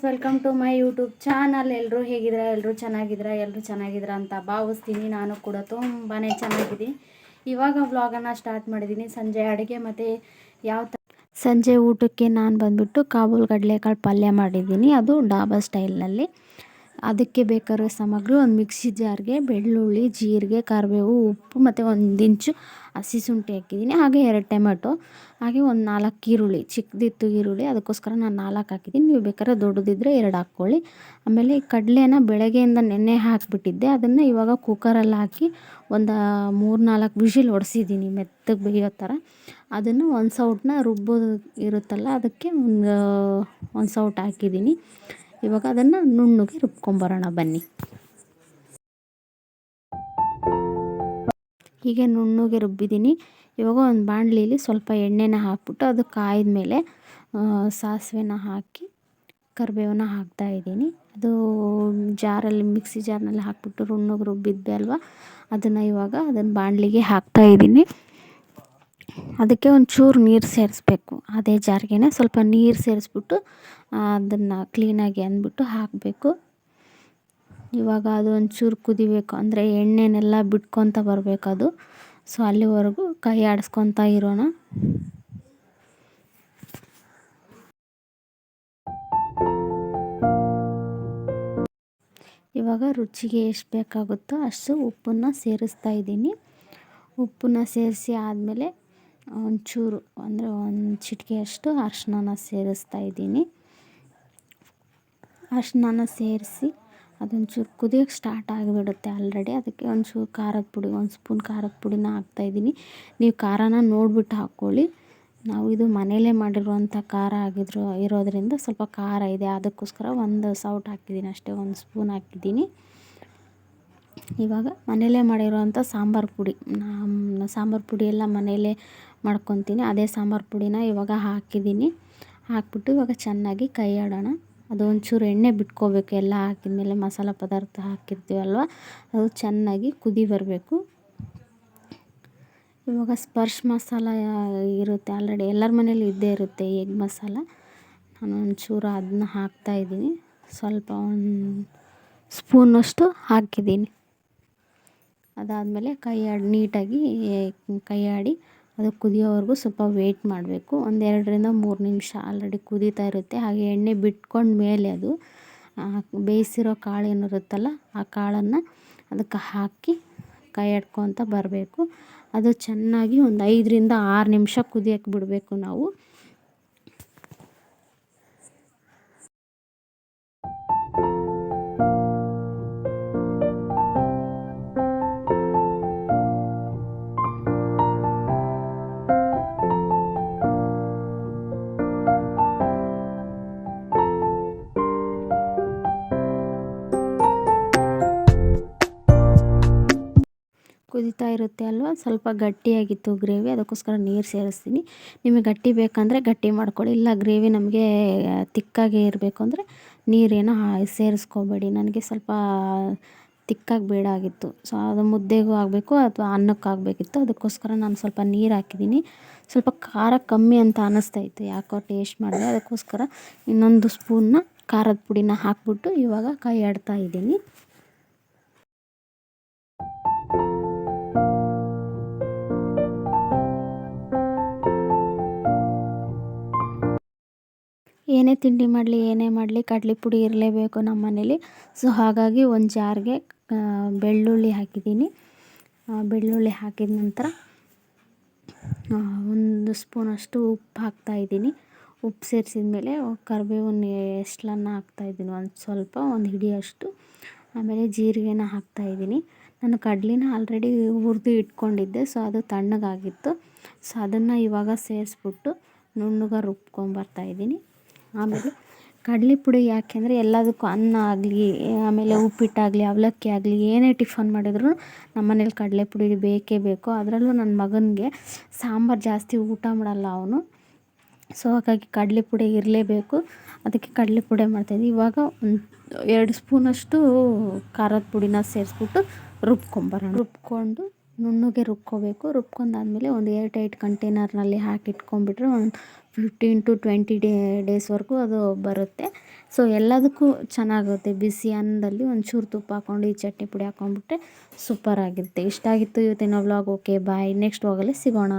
Guys welcome to my YouTube channel ಎಲ್ಲರೂ ಹೇಗಿದ್ದೀರಾ? ಎಲ್ಲರೂ ಚೆನ್ನಾಗಿದ್ದೀರಾ? ಎಲ್ಲರೂ ಚೆನ್ನಾಗಿದ್ದೀರಾ ಅಂತ ಭಾವಿಸ್ತೀನಿ. ನಾನು ಕೂಡ ತುಂಬಾ ಚೆನ್ನಾಗಿದ್ದೀನಿ. ಇವಾಗ ವ್ಲಾಗನ್ನು ಸ್ಟಾರ್ಟ್ ಮಾಡಿದ್ದೀನಿ. ಸಂಜೆ ಅಡುಗೆ ಮತ್ತು ಯಾವ ತ ಸಂಜೆ ಊಟಕ್ಕೆ ನಾನು ಬಂದುಬಿಟ್ಟು ಕಾಬೂಲ್ ಕಡಲೆಕಾಳು ಪಲ್ಯ ಮಾಡಿದ್ದೀನಿ. ಅದು ಡಾಬಾ ಸ್ಟೈಲ್ನಲ್ಲಿ ಅದಕ್ಕೆ ಬೇಕಾಗಿರೋ ಸಾಮಗ್ರಿ ಒಂದು ಮಿಕ್ಸಿ ಜಾರ್ಗೆ, ಬೆಳ್ಳುಳ್ಳಿ, ಜೀರಿಗೆ, ಕರಿಬೇವು, ಉಪ್ಪು ಮತ್ತು ಒಂದು ಇಂಚು ಹಸಿ ಶುಂಠಿ ಹಾಕಿದ್ದೀನಿ. ಹಾಗೆ ಎರಡು ಟೊಮೆಟೊ, ಹಾಗೆ ಒಂದು ನಾಲ್ಕು ಈರುಳ್ಳಿ, ಚಿಕ್ಕದಿತ್ತು ಈರುಳ್ಳಿ. ಅದಕ್ಕೋಸ್ಕರ ನಾನು ನಾಲ್ಕು ಹಾಕಿದ್ದೀನಿ. ನೀವು ಬೇಕಾದ್ರೆ ದೊಡ್ಡದಿದ್ದರೆ ಎರಡು ಹಾಕ್ಕೊಳ್ಳಿ. ಆಮೇಲೆ ಕಡಲೆನ ಬೆಳಗ್ಗೆಯಿಂದ ನೆನ್ನೆ ಹಾಕಿಬಿಟ್ಟಿದ್ದೆ. ಅದನ್ನು ಇವಾಗ ಕುಕ್ಕರಲ್ಲಿ ಹಾಕಿ ಒಂದು ಮೂರು, ನಾಲ್ಕು ವಿಷಿಲ್ ಹೊಡೆಸಿದ್ದೀನಿ ಮೆತ್ತಗೆ ಬೇಯೋ ಥರ ಅದನ್ನು ಒಂದು ಸೌಟನ್ನ ರುಬ್ಬೋದು ಇರುತ್ತಲ್ಲ, ಅದಕ್ಕೆ ಒಂದು ಒಂದು ಸೌಟ್ ಹಾಕಿದ್ದೀನಿ. ಇವಾಗ ಅದನ್ನು ನುಣ್ಣಗೆ ರುಬ್ಕೊಂಬರೋಣ ಬನ್ನಿ. ಹೀಗೆ ನುಣ್ಣಗೆ ರುಬ್ಬಿದ್ದೀನಿ. ಇವಾಗ ಒಂದು ಬಾಣಲಿಲಿ ಸ್ವಲ್ಪ ಎಣ್ಣೆನ ಹಾಕ್ಬಿಟ್ಟು ಅದು ಕಾಯ್ದ ಮೇಲೆ ಸಾಸಿವೆನ ಹಾಕಿ ಕರಿಬೇವನ್ನ ಹಾಕ್ತಾಯಿದ್ದೀನಿ ಅದು ಜಾರಲ್ಲಿ, ಮಿಕ್ಸಿ ಜಾರ್ನಲ್ಲಿ ಹಾಕ್ಬಿಟ್ಟು ನುಣ್ಣಗೆ ರುಬ್ಬಿದ್ದೆ ಅಲ್ವಾ? ಅದನ್ನು ಇವಾಗ ಅದನ್ನು ಬಾಣಲಿಗೆ ಹಾಕ್ತಾಯಿದ್ದೀನಿ ಅದಕ್ಕೆ ಒಂಚೂರು ನೀರು ಸೇರಿಸ್ಬೇಕು. ಅದೇ ಜಾರ್ಗೆ ಸ್ವಲ್ಪ ನೀರು ಸೇರಿಸ್ಬಿಟ್ಟು ಅದನ್ನು ಕ್ಲೀನಾಗಿ ಅಂದ್ಬಿಟ್ಟು ಹಾಕಬೇಕು. ಇವಾಗ ಅದು ಒಂಚೂರು ಕುದಿಬೇಕು. ಅಂದರೆ ಎಣ್ಣೆನೆಲ್ಲ ಬಿಟ್ಕೊತ ಬರಬೇಕು ಅದು. ಸೊ ಅಲ್ಲಿವರೆಗೂ ಕೈ ಆಡಿಸ್ಕೊತ ಇರೋಣ. ಇವಾಗ ರುಚಿಗೆ ಎಷ್ಟು ಬೇಕಾಗುತ್ತೋ ಅಷ್ಟು ಉಪ್ಪನ್ನು ಸೇರಿಸ್ತಾ ಇದ್ದೀನಿ. ಉಪ್ಪನ್ನ ಸೇರಿಸಿ ಆದಮೇಲೆ ಒಂಚೂರು, ಅಂದರೆ ಒಂದು ಚಿಟಿಕೆಯಷ್ಟು ಅರ್ಶಿನ ಸೇರಿಸ್ತಾ ಇದ್ದೀನಿ. ಅರ್ಶಿನ ಸೇರಿಸಿ ಅದೊಂಚೂರು ಕುದಿಯೋಕ್ಕೆ ಸ್ಟಾರ್ಟ್ ಆಗಿಬಿಡುತ್ತೆ ಆಲ್ರೆಡಿ ಅದಕ್ಕೆ ಒಂಚೂರು ಖಾರದ ಪುಡಿ, ಒಂದು ಸ್ಪೂನ್ ಖಾರದ ಪುಡಿನ ಹಾಕ್ತಾಯಿದ್ದೀನಿ ನೀವು ಖಾರನ ನೋಡಿಬಿಟ್ಟು ಹಾಕ್ಕೊಳ್ಳಿ. ನಾವು ಇದು ಮನೆಯಲ್ಲೇ ಮಾಡಿರುವಂಥ ಖಾರ ಆಗಿದ್ರು, ಇರೋದರಿಂದ ಸ್ವಲ್ಪ ಖಾರ ಇದೆ. ಅದಕ್ಕೋಸ್ಕರ ಒಂದು ಸೌಟ್ ಹಾಕಿದ್ದೀನಿ ಅಷ್ಟೇ, ಒಂದು ಸ್ಪೂನ್ ಹಾಕಿದ್ದೀನಿ. ಇವಾಗ ಮನೆಯಲ್ಲೇ ಮಾಡಿರುವಂಥ ಸಾಂಬಾರು ಪುಡಿ. ನಮ್ಮ ಸಾಂಬಾರು ಪುಡಿ ಎಲ್ಲ ಮನೆಯಲ್ಲೇ ಮಾಡ್ಕೊತೀನಿ. ಅದೇ ಸಾಂಬಾರು ಪುಡಿನ ಇವಾಗ ಹಾಕಿದ್ದೀನಿ. ಹಾಕ್ಬಿಟ್ಟು ಇವಾಗ ಚೆನ್ನಾಗಿ ಕೈ ಆಡೋಣ ಅದು ಒಂಚೂರು ಎಣ್ಣೆ ಬಿಟ್ಕೋಬೇಕು. ಎಲ್ಲ ಹಾಕಿದ್ಮೇಲೆ ಮಸಾಲೆ ಪದಾರ್ಥ ಹಾಕಿರ್ತೀವಲ್ವ ಅದು ಚೆನ್ನಾಗಿ ಕುದಿ ಬರಬೇಕು. ಇವಾಗ ಸ್ಪರ್ಶ ಮಸಾಲ ಇರುತ್ತೆ ಆಲ್ರೆಡಿ. ಎಲ್ಲರ ಮನೇಲಿ ಇದ್ದೇ ಇರುತ್ತೆ ಎಗ್ ಮಸಾಲ. ನಾನು ಒಂಚೂರು ಅದನ್ನ ಹಾಕ್ತಾಯಿದ್ದೀನಿ ಸ್ವಲ್ಪ ಒಂದು ಸ್ಪೂನಷ್ಟು ಹಾಕಿದ್ದೀನಿ. ಅದಾದಮೇಲೆ ಕೈ ಆಡಿ ನೀಟಾಗಿ ಕೈ ಆಡಿ ಅದು ಕುದಿಯೋವರೆಗೂ ಸ್ವಲ್ಪ ವೇಯ್ಟ್ ಮಾಡಬೇಕು. ಒಂದು ಎರಡರಿಂದ ಮೂರು ನಿಮಿಷ ಆಲ್ರೆಡಿ ಕುದೀತಾ ಇರುತ್ತೆ. ಹಾಗೆ ಎಣ್ಣೆ ಬಿಟ್ಕೊಂಡು ಮೇಲೆ ಅದು ಬೇಯಿಸಿರೋ ಕಾಳು ಏನಿರುತ್ತಲ್ಲ ಆ ಕಾಳನ್ನು ಅದಕ್ಕೆ ಹಾಕಿ ಕೈ ಆಡ್ಕೊತ ಬರಬೇಕು. ಅದು ಚೆನ್ನಾಗಿ ಒಂದು ಐದರಿಂದ ಆರು ನಿಮಿಷ ಕುದಿಯೋಕ್ಕೆ ಬಿಡಬೇಕು ನಾವು. ಕುದೀತಾ ಇರುತ್ತೆ ಅಲ್ವಾ? ಸ್ವಲ್ಪ ಗಟ್ಟಿಯಾಗಿತ್ತು ಗ್ರೇವಿ, ಅದಕ್ಕೋಸ್ಕರ ನೀರು ಸೇರಿಸ್ತೀನಿ. ನಿಮಗೆ ಗಟ್ಟಿ ಬೇಕಂದರೆ ಗಟ್ಟಿ ಮಾಡ್ಕೊಳ್ಳಿ. ಇಲ್ಲ, ಗ್ರೇವಿ ನಮಗೆ ತಿಕ್ಕಾಗಿ ಇರಬೇಕು ಅಂದರೆ ನೀರೇನೋ ಸೇರಿಸ್ಕೋಬೇಡಿ. ನನಗೆ ಸ್ವಲ್ಪ ತಿಕ್ಕಾಗಿ ಬೇಡ ಆಗಿತ್ತು. ಸೊ, ಅದು ಮುದ್ದೆಗೂ ಆಗಬೇಕು, ಅಥವಾ ಅನ್ನಕ್ಕೆ ಆಗಬೇಕಿತ್ತು. ಅದಕ್ಕೋಸ್ಕರ ನಾನು ಸ್ವಲ್ಪ ನೀರು ಹಾಕಿದ್ದೀನಿ. ಸ್ವಲ್ಪ ಖಾರ ಕಮ್ಮಿ ಅಂತ ಅನ್ನಿಸ್ತಾಯಿತ್ತು ಯಾಕೋ ಟೇಸ್ಟ್ ಮಾಡಿದೆ. ಅದಕ್ಕೋಸ್ಕರ ಇನ್ನೊಂದು ಸ್ಪೂನ್ನ ಖಾರದ ಪುಡಿನ ಹಾಕ್ಬಿಟ್ಟು ಇವಾಗ ಕೈ ಆಡ್ತಾ ಇದ್ದೀನಿ. ಏನೇ ತಿಂಡಿ ಮಾಡಲಿ, ಏನೇ ಮಾಡಲಿ, ಕಡಲೆ ಪುಡಿ ಇರಲೇಬೇಕು ನಮ್ಮ ಮನೇಲಿ. ಸೊ ಹಾಗಾಗಿ ಒಂದು ಜಾರ್ಗೆ ಬೆಳ್ಳುಳ್ಳಿ ಹಾಕಿದ್ದೀನಿ. ಬೆಳ್ಳುಳ್ಳಿ ಹಾಕಿದ ನಂತರ ಒಂದು ಸ್ಪೂನಷ್ಟು ಉಪ್ಪು ಹಾಕ್ತಾಯಿದ್ದೀನಿ ಉಪ್ಪು ಸೇರಿಸಿದ ಮೇಲೆ ಕರಿಬೇವನ್ನ ಹಾಕ್ತಾ ಹಾಕ್ತಾಯಿದ್ದೀನಿ ಒಂದು ಸ್ವಲ್ಪ, ಒಂದು ಹಿಡಿಯಷ್ಟು. ಆಮೇಲೆ ಜೀರಿಗೆನ ಹಾಕ್ತಾಯಿದ್ದೀನಿ ನಾನು ಕಡ್ಲಿನ ಆಲ್ರೆಡಿ ಹುರಿದು ಇಟ್ಕೊಂಡಿದ್ದೆ ಸೊ ಅದು ತಣ್ಣಗಾಗಿತ್ತು. ಸೊ ಅದನ್ನು ಇವಾಗ ಸೇರಿಸ್ಬಿಟ್ಟು ನುಣ್ಣಗೆ ರುಬ್ಕೊಂಬರ್ತಾಯಿದ್ದೀನಿ ಆಮೇಲೆ ಕಡಲೆ ಪುಡಿ ಯಾಕೆಂದರೆ ಎಲ್ಲದಕ್ಕೂ ಅನ್ನ ಆಗಲಿ, ಆಮೇಲೆ ಉಪ್ಪಿಟ್ಟಾಗಲಿ, ಅವಲಕ್ಕಿ ಆಗಲಿ, ಏನೇ ಟಿಫನ್ ಮಾಡಿದ್ರು ನಮ್ಮ ಮನೇಲಿ ಕಡಲೆ ಪುಡಿ ಬೇಕೇ ಬೇಕು. ಅದರಲ್ಲೂ ನನ್ನ ಮಗನಿಗೆ ಸಾಂಬಾರು ಜಾಸ್ತಿ ಊಟ ಮಾಡಲ್ಲ ಅವನು. ಸೊ ಹಾಗಾಗಿ ಕಡಲೆ ಪುಡಿ ಇರಲೇಬೇಕು. ಅದಕ್ಕೆ ಕಡಲೆ ಪುಡಿ ಮಾಡ್ತಾಯಿದ್ದೆ ಇವಾಗ ಒಂದು ಎರಡು ಸ್ಪೂನಷ್ಟು ಖಾರದ ಪುಡಿನ ಸೇರಿಸ್ಬಿಟ್ಟು ರುಬ್ಕೊಂಬರೋಣ. ರುಬ್ಕೊಂಡು ನುಣ್ಣಗೆ ರುಬ್ಕೋಬೇಕು. ರುಬ್ಕೊಂಡಾದ್ಮೇಲೆ ಒಂದು ಏರ್ ಟೈಟ್ ಕಂಟೈನರ್ನಲ್ಲಿ ಹಾಕಿ ಇಟ್ಕೊಂಡ್ಬಿಟ್ರೆ ಒಂದು ಫಿಫ್ಟೀನ್ ಟು ಟ್ವೆಂಟಿ ಡೇ ಡೇಸ್ವರೆಗೂ ಅದು ಬರುತ್ತೆ. ಸೊ ಎಲ್ಲದಕ್ಕೂ ಚೆನ್ನಾಗುತ್ತೆ. ಬಿಸಿ ಅನ್ನದಲ್ಲಿ ಒಂಚೂರು ತುಪ್ಪ ಹಾಕ್ಕೊಂಡು, ಈ ಚಟ್ನಿ ಪುಡಿ ಹಾಕ್ಕೊಂಡ್ಬಿಟ್ರೆ ಸೂಪರಾಗಿರುತ್ತೆ ಇಷ್ಟ ಆಗಿತ್ತು ಇವತ್ತಿನ ವ್ಲಾಗ್ ಓಕೆ ಬಾಯ್ ನೆಕ್ಸ್ಟ್ ವ್ಲಾಗಲ್ಲಿ ಸಿಗೋಣ.